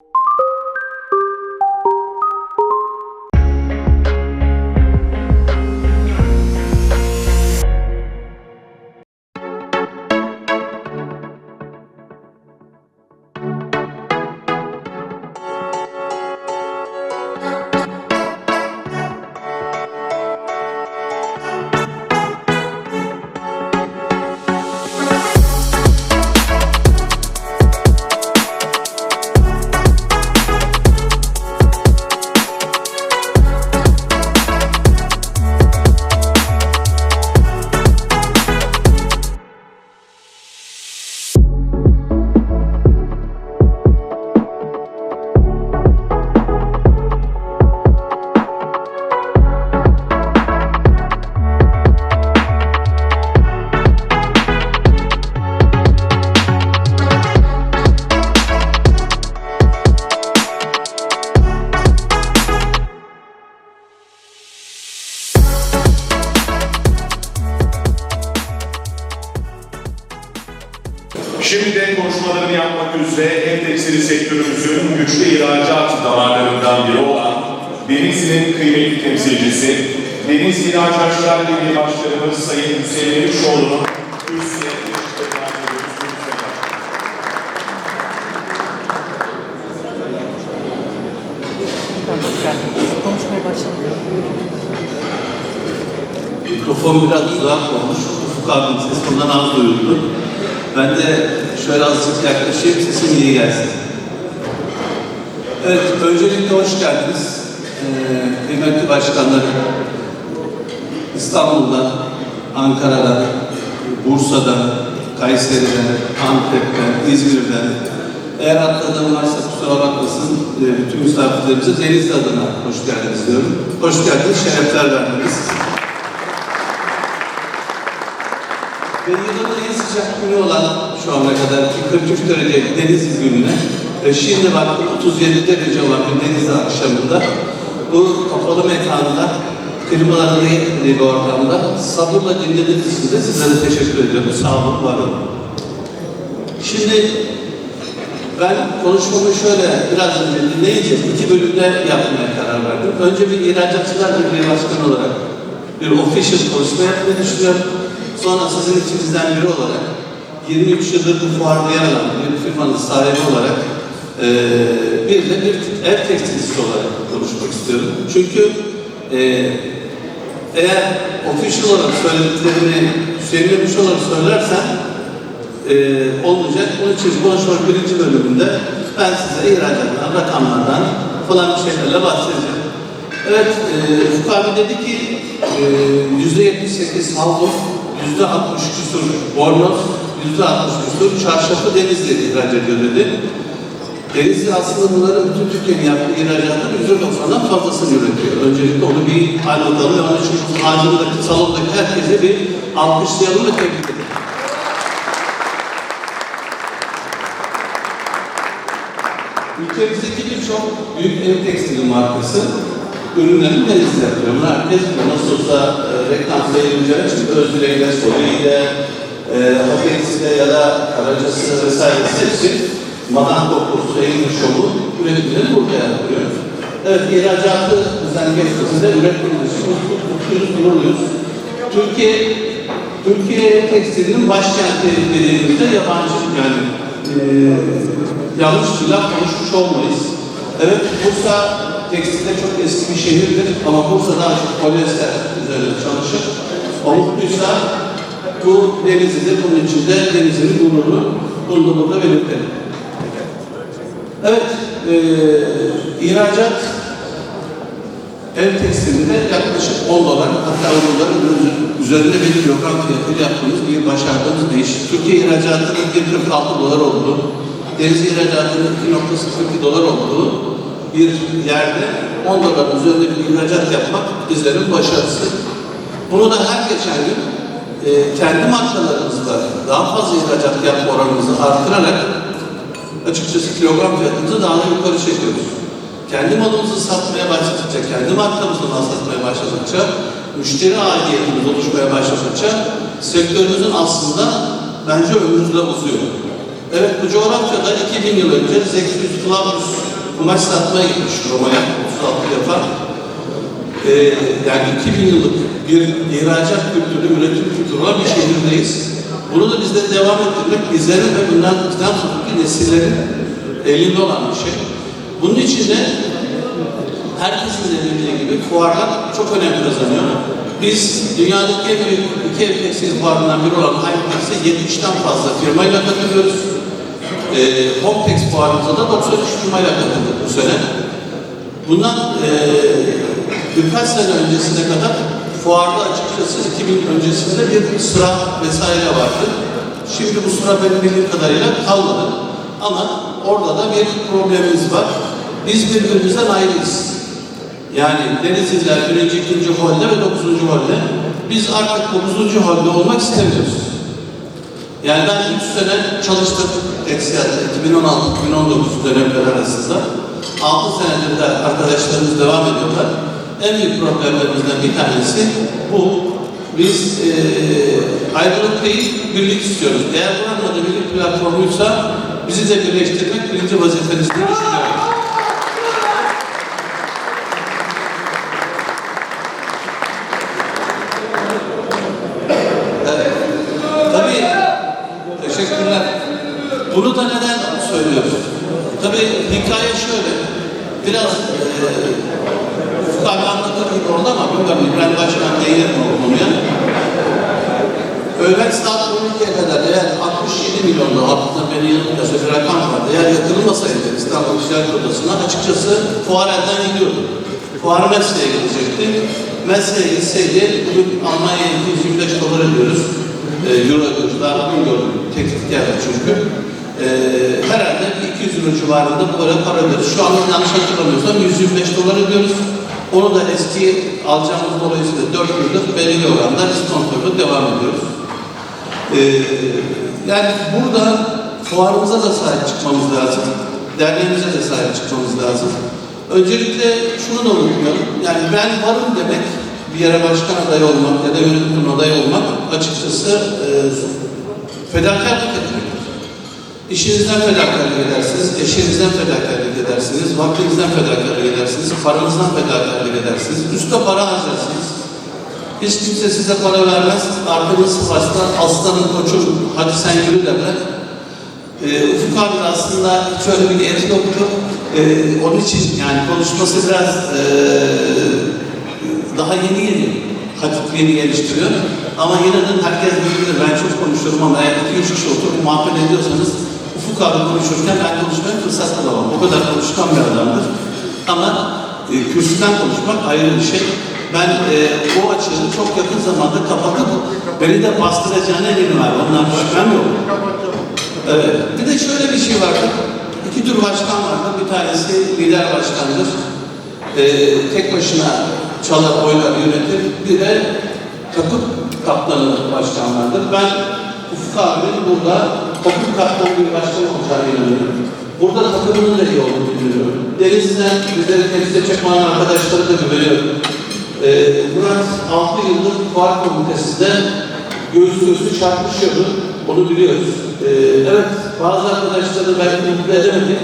you Denizli'nin kıymetli temsilcisi, Deniz İhracatçılar Birliği Başkanımız Sayın Hüseyin Erişoğlu'nun kürsüye. Mikrofon biraz uzak olmuş. Ufuk abinin sesi ondan az duyuldu. Ben de şöyle azıcık yaklaşayım, sesim iyi gelsin. Evet, öncelikle hoş geldiniz. Ee, kıymetli başkanlarım, İstanbul'da, Ankara'da, Bursa'da, Kayseri'de, Antep'te, İzmir'de, eğer atladığım varsa kusura bakmasın, e, bütün misafirlerimize Denizli adına hoş geldiniz diyorum. Hoş geldiniz, şerefler verdiniz. Ve yılın en sıcak günü olan şu ana kadar ki 43 derece Denizli gününe ve şimdi baktım 37 derece olan bir Denizli akşamında bu kapalı mekanda klimaların yetmediği bir ortamda sabırla dinlediğiniz için de sizlere teşekkür ediyorum. Sağ olun, var olun. Şimdi ben konuşmamı şöyle biraz önce dinleyince iki bölümde yapmaya karar verdim. Önce bir ihracatçılar birliği başkanı olarak bir official konuşma yapmayı düşünüyorum. Sonra sizin içinizden biri olarak 23 yıldır bu fuarda yer alan bir firmanın sahibi olarak eee bir de bir ev tekstilcisi olarak konuşmak istiyorum. Çünkü eee eğer official olarak söylediklerimi Hüseyin olarak söylersem e, olmayacak. Onun için konuşmanın birinci bölümünde ben size ihracattan, rakamlardan falan bir şeylerle bahsedeceğim. Evet, e, Ufuk dedi ki e, yüzde yetmiş sekiz havlu, yüzde altmış küsur bornoz, yüzde altmış küsur çarşafı Denizli ihraç ediyor dedi. Denizli aslında bunların bütün Türkiye'nin yaptığı ihracatın yüzde doksandan fazlasını üretiyor. Öncelikle onu bir hal alalım ve onun için ağacındaki, salondaki herkese bir alkışlayalım ve tebrik edelim. Ülkemizdeki birçok büyük ev tekstili markası ürünlerini denizde yapıyor. Bunlar herkes. Nasıl olsa e, reklam sayılacağı için Özdilek'te, Soli'de, e, ya da Karacası vesairesi hepsi Madan Kokusu, Eğitim Şovu üretimleri burada yapılıyor. Evet, ihracatı ürettiğimiz için mutluyuz, gururluyuz. Türkiye, Türkiye tekstilinin başkenti dediğimizde yabancı yani e, yanlış bir laf konuşmuş olmayız. Evet, Bursa tekstilde çok eski bir şehirdir ama Bursa daha çok polyester üzerinde çalışır. Umutluysa bu Denizli'de bunun içinde Denizli'nin gururu, burada belirtelim. Evet, e, ihracat ev tekstilinde yaklaşık 10 dolar, hatta onların üzerinde bir kilogram fiyatıyla yaptığımız bir başardığımız bir iş. Türkiye ihracatının 1.46 dolar olduğu, deniz ihracatının 2.02 dolar olduğu bir yerde 10 dolar üzerinde bir ihracat yapmak bizlerin başarısı. Bunu da her geçen gün e, kendi markalarımızla daha fazla ihracat yapma oranımızı arttırarak açıkçası kilogram fiyatımızı daha da yukarı çekiyoruz. Kendi malımızı satmaya başladıkça, kendi markamızı mal satmaya başladıkça, müşteri aidiyetimiz oluşmaya başladıkça sektörümüzün aslında bence ömrü de uzuyor. Evet bu coğrafyada 2000 yıl önce Zexius Flavius kumaş satmaya gitmiş Roma'ya 36 defa. Ee, yani 2000 yıllık bir ihracat kültürü, üretim kültürü olan bir şehirdeyiz. Bunu da bizde devam ettirmek bizlerin ve bundan bizden sonraki nesillerin elinde olan bir şey. Bunun için de herkesin de bildiği gibi fuarlar çok önem kazanıyor. Biz dünyadaki en büyük iki ev tekstil fuarından biri olan Hypex'e 70'ten fazla firmayla katılıyoruz. E, Hometex fuarımıza da 93 firmayla katıldık bu sene. Bundan e, birkaç sene öncesine kadar fuarda açıkçası 2000 öncesinde bir sıra vesaire vardı. Şimdi bu sıra benim bildiğim kadarıyla kalmadı. Ama orada da bir problemimiz var. Biz birbirimizden ayrıyız. Yani Denizliler birinci, ikinci holde ve dokuzuncu holde. Biz artık dokuzuncu holde olmak istemiyoruz. Yani ben 3 sene çalıştım Eksiyatta 2016-2019 dönemler arasında. 6 senedir de arkadaşlarımız devam ediyorlar. En büyük problemlerimizden bir tanesi bu. Biz eee ayrılık değil, birlik istiyoruz. Eğer buranın adı birlik platformuysa bizi de birleştirmek birinci vazifemiz diye düşünüyorum. Tabii, teşekkürler. Bunu da neden söylüyoruz? Tabii hikaye şöyle, biraz e, Ufuk abi anlatır gibi bilmiyorum İbrahim Başkan değinir mi o konuya? Öğlen 12'ye kadar eğer 67 milyonda aklımda beni yanılmıyorsa bir rakam vardı. Eğer yatırılmasaydı İstanbul Ticaret Odası'na açıkçası fuar elden gidiyordu. Fuar Mesle'ye gidecekti. Mesle'ye gitseydi bugün Almanya'ya 225 dolar ödüyoruz. E, Euro ödüyoruz. Daha bugün gördüm. Teklif geldi çünkü. E, herhalde bir 200 euro civarında böyle para ödüyoruz. Şu anda yanlış hatırlamıyorsam 125 dolar ödüyoruz. Onu da eski alacağımız dolayısıyla 4 yıldır belirli oranda iskontorla devam ediyoruz. Ee, yani burada fuarımıza da sahip çıkmamız lazım. Derneğimize de sahip çıkmamız lazım. Öncelikle şunu da unutmayalım. Yani ben varım demek bir yere başkan adayı olmak ya da kurulu adayı olmak açıkçası e, fedakarlık etmektir. İşinizden fedakarlık edersiniz, eşinizden fedakarlık edersiniz, vaktinizden fedakarlık edersiniz, paranızdan fedakarlık edersiniz, üstte para harcarsınız. Hiç kimse size para vermez. Arkanız başta aslanın koçum hadi sen yürü derler. Ee, Ufuk abi aslında hiç bir niyeti yoktu. Ee, onun için yani konuşması biraz ee, daha yeni yeni hafifliğini geliştiriyor. Ama yine de herkes bilir. Ben çok konuşuyorum ama eğer iki üç kişi oturup muhabbet ediyorsanız Ufuk abi konuşurken ben konuşmaya fırsat bulamam. O kadar konuşkan bir adamdır. Ama e, kürsüden konuşmak ayrı bir şey. Ben e, o açığı çok yakın zamanda kapatıp beni de bastıracağına eminim abi. Ondan şüphem yok. Evet. Bir de şöyle bir şey vardır. İki tür başkan vardır. Bir tanesi lider başkandır. E, tek başına çalar oylar yönetir. Bir de takım kaptanı başkanlardır. Ben Ufuk abinin burada takım kaptanı bir başkan olacağını inanıyorum. Burada takımının da iyi olduğunu düşünüyorum. Denizli'den bizleri temsil edecek olan arkadaşları da güveniyorum. Ee, Murat 6 yıldır fuar komitesinde göğüs göğüsü çarpışıyordu. Onu biliyoruz. Ee, evet bazı arkadaşları belki mutlu edemedi.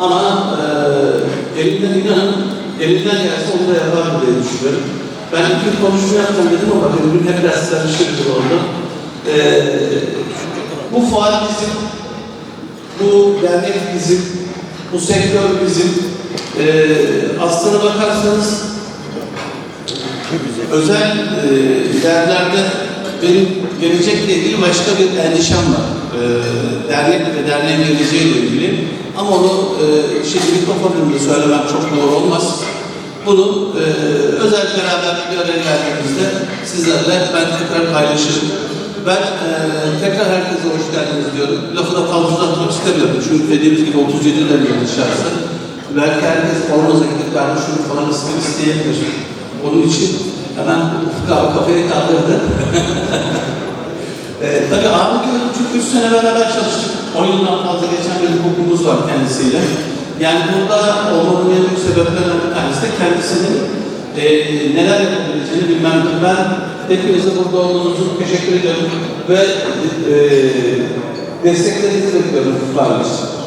Ama e, elinden inanın, elinden gelse onu da yapar diye düşünüyorum. Ben bir konuşma yapacağım dedim ama bugün hep biraz gibi oldu. Ee, bu fuar bizim, bu dernek bizim, bu sektör bizim. Ee, aslına bakarsanız özel e, yerlerde benim gelecekle ilgili başka bir endişem var. E, dernek ve derneğin geleceğiyle ilgili. Ama onu e, şimdi mikrofon önünde söylemem çok doğru olmaz. Bunu e, özel beraber bir araya geldiğimizde sizlerle ben tekrar paylaşırım. Ben e, tekrar herkese hoş geldiniz diyorum. Lafı da fazla uzatmak istemiyorum. Çünkü dediğimiz gibi 37 demiyor dışarısı. Belki herkes olmaza gidip ben şunu falan istedim isteyebilir. Onun için hemen kafayı kaldırdı. e, tabii abi diyorum çünkü 3 sene beraber çalıştık. 10 yıldan fazla geçen bir hukukumuz var kendisiyle. Yani burada olmanın en büyük sebeplerinden bir tanesi de kendisinin e, neler yapabileceğini bilmemdir. Ben hepinize burada olduğunuz için teşekkür ediyorum. Ve e, Desteklerinizi bekliyorum için.